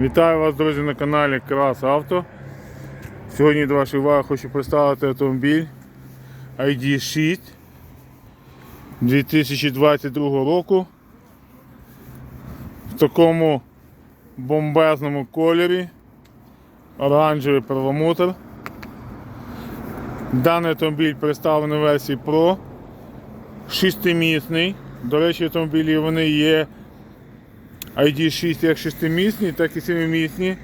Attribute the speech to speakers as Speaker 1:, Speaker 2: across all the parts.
Speaker 1: Вітаю вас, друзі, на каналі Крас Авто. Сьогодні до вашої уваги хочу представити автомобіль ID6 2022 року в такому бомбезному кольорі оранжевий перламутр. Даний автомобіль представлений в версії Pro, шестимісний. До речі, автомобілі вони є ID6 як шестимісні, так і семимісні.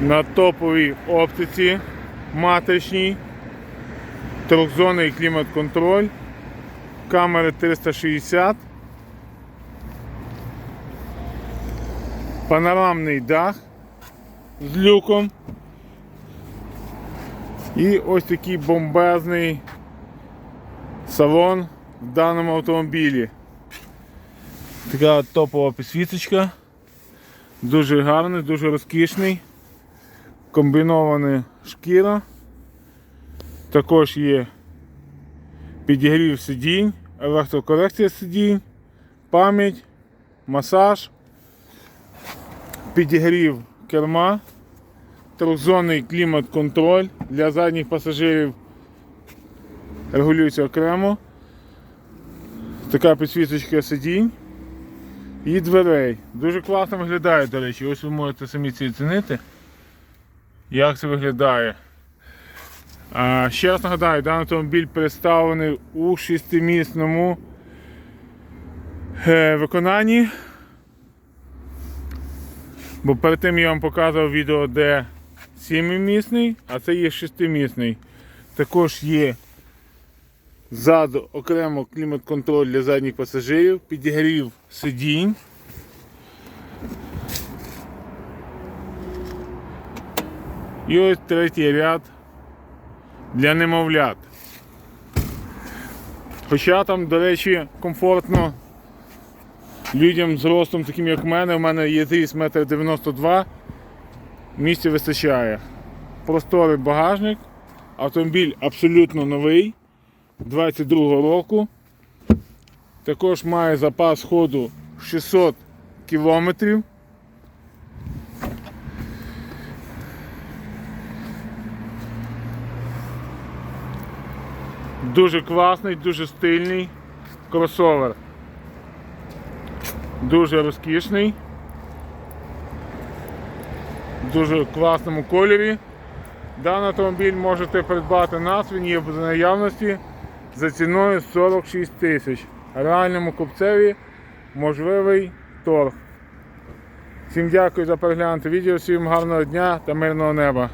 Speaker 1: На топовій оптиці матричній, трьохзонний клімат-контроль, камери 360, панорамний дах з люком. І ось такий бомбезний салон в даному автомобілі. Така топова підсвіточка. Дуже гарний, дуже розкішний. Комбінована шкіра. Також є підігрів сидінь, електрокорекція сидінь, пам'ять, масаж, підігрів керма, трьохзонний клімат-контроль для задніх пасажирів регулюється окремо. Така підсвіточка сидінь і дверей. Дуже класно виглядає, до речі. Ось ви можете самі це оцінити, як це виглядає. А, ще раз нагадаю, даний автомобіль представлений у шестимісному е, виконанні. Бо перед тим я вам показував відео, де сімимісний, а це є шестимісний. Також є Ззаду окремо клімат-контроль для задніх пасажирів, підігрів сидінь. І ось третій ряд для немовлят. Хоча там, до речі, комфортно людям з ростом, таким як в мене, в мене є зріст 1,92 м, місця вистачає. Просторий багажник, автомобіль абсолютно новий. 22 року. Також має запас ходу 600 кілометрів. Дуже класний, дуже стильний кросовер. Дуже розкішний. В дуже класному кольорі. Даний автомобіль можете придбати на він є в наявності за ціною 46 тисяч. Реальному купцеві можливий торг. Всім дякую за переглянути відео, всім гарного дня та мирного неба.